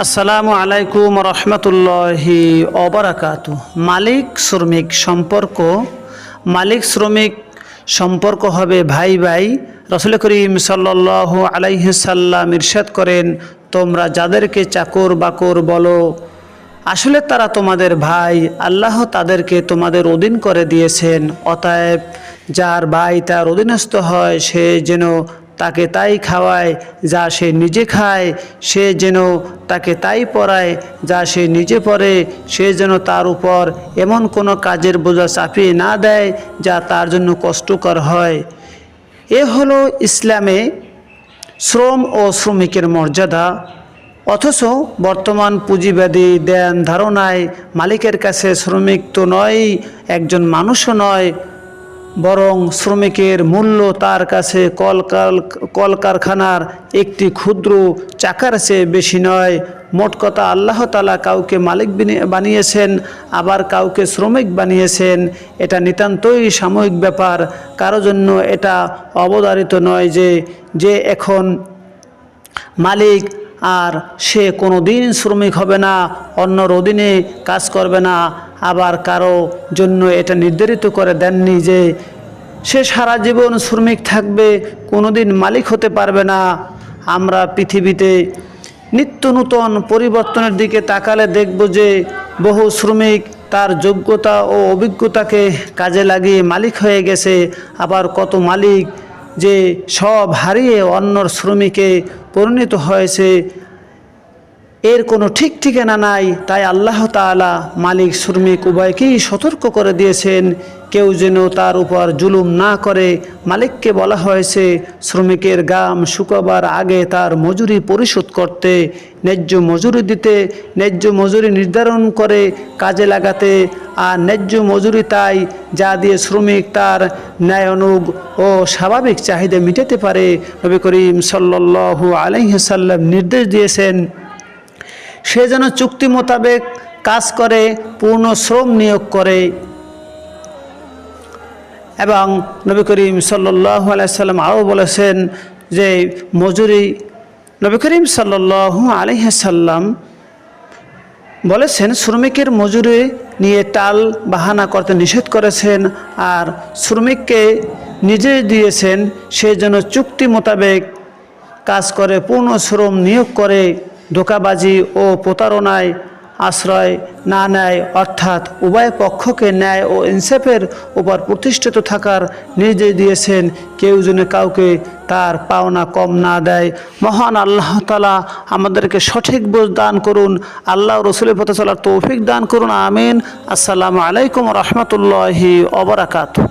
আসসালামু আলাইকুম রহমতুল্লাহি অবরাকাত মালিক শ্রমিক সম্পর্ক, মালিক শ্রমিক সম্পর্ক হবে ভাই ভাই। রসুল করিম সাল্লাহ আলাইসাল্লাম ইরশাদ করেন, তোমরা যাদেরকে চাকর বাকর বলো, আসলে তারা তোমাদের ভাই, আল্লাহ তাদেরকে তোমাদের অধীন করে দিয়েছেন। অতএব যার ভাই তার অধীনস্থ হয়, সে যেন তাকে তাই খাওয়ায়, যা সে নিজে খায়, সে যেন তাকে তাই পড়ায় যা সে নিজে পড়ে সে যেন তার উপর এমন কোনো কাজের বোঝা চাপিয়ে না দেয়, যা তার জন্য কষ্টকর হয়। এ হলো ইসলামে শ্রম ও শ্রমিকের মর্যাদা। অথচ বর্তমান পুঁজিবাদী দেন ধারণায় মালিকের কাছে শ্রমিক তো নয় একজন মানুষও নয় বরং শ্রমিকের মূল্য তার কাছে কলকাল, কলকারখানার একটি ক্ষুদ্র চাকার চেয়ে বেশি নয়। মোট কথা আল্লাহ তালা কাউকে মালিক বিনি- বানিয়েছেন, আবার কাউকে শ্রমিক বানিয়েছেন। এটা নিতান্তই সাময়িক ব্যাপার। কারও জন্য এটা অবধারিত নয় যে যে এখন মালিক আর সে কোনো দিন শ্রমিক হবে না, অন্যর অধীনে কাজ করবে না। আবার কারও জন্য এটা নির্ধারিত করে দেননি যে সে সারা জীবন শ্রমিক থাকবে কোনো দিন মালিক হতে পারবে না। আমরা পৃথিবীতে নিত্য নূতন পরিবর্তনের দিকে তাকালে দেখব যে বহু শ্রমিক তার যোগ্যতা ও অভিজ্ঞতাকে কাজে লাগিয়ে মালিক হয়ে গেছে। আবার কত মালিক যে সব হারিয়ে অন্যর শ্রমিকে পরিণত হয়েছে। এর কোনো ঠিক ঠিকানা নাই। তাই আল্লাহ তাআলা মালিক শ্রমিক উভয়কেই সতর্ক করে দিয়েছেন। কেউ যেন তার উপর জুলুম না করে, মালিককে বলা হয়েছে, শ্রমিকের গাম শুকাবার আগে তার মজুরি পরিশোধ করতে, ন্যায্য মজুরি দিতে, ন্যায্য মজুরি নির্ধারণ করে কাজে লাগাতে, আর ন্যায্য মজুরি তাই যা দিয়ে শ্রমিক তার ন্যায়ানুগ ও স্বাভাবিক চাহিদা মিটাতে পারে। নবী করিম সাল্লাল্লাহু আলাইহি সাল্লাম নির্দেশ দিয়েছেন সে যেন চুক্তি মোতাবেক কাজ করে, পূর্ণ শ্রম নিয়োগ করে। এবং নবী করিম সাল্লাহ আলাইসাল্লাম আরও বলেছেন যে, মজুরি, নবী করিম সাল্লাহ আলহাসাল্লাম বলেছেন, শ্রমিকের মজুরি নিয়ে টাল বাহানা করতে নিষেধ করেছেন আর শ্রমিককে নিজে দিয়েছেন, সে যেন চুক্তি মোতাবেক কাজ করে, পূর্ণ শ্রম নিয়োগ করে। ধোকাবাজি ও প্রতারণায় আশ্রয় না নেয়, অর্থাৎ উভয় পক্ষকে ন্যায় ও ইনসাফের উপর প্রতিষ্ঠিত থাকার নির্দেশ দিয়েছেন। কেউ যেন কাউকে তার পাওনা কম না দেয়। মহান আল্লাহ তালা আমাদেরকে সঠিক বোঝ দান করুন। আল্লাহ রসুলের পথে চলার তৌফিক দান করুন। আমিন। আসসালামু আলাইকুম রহমতুল্লাহি অবরাকাতু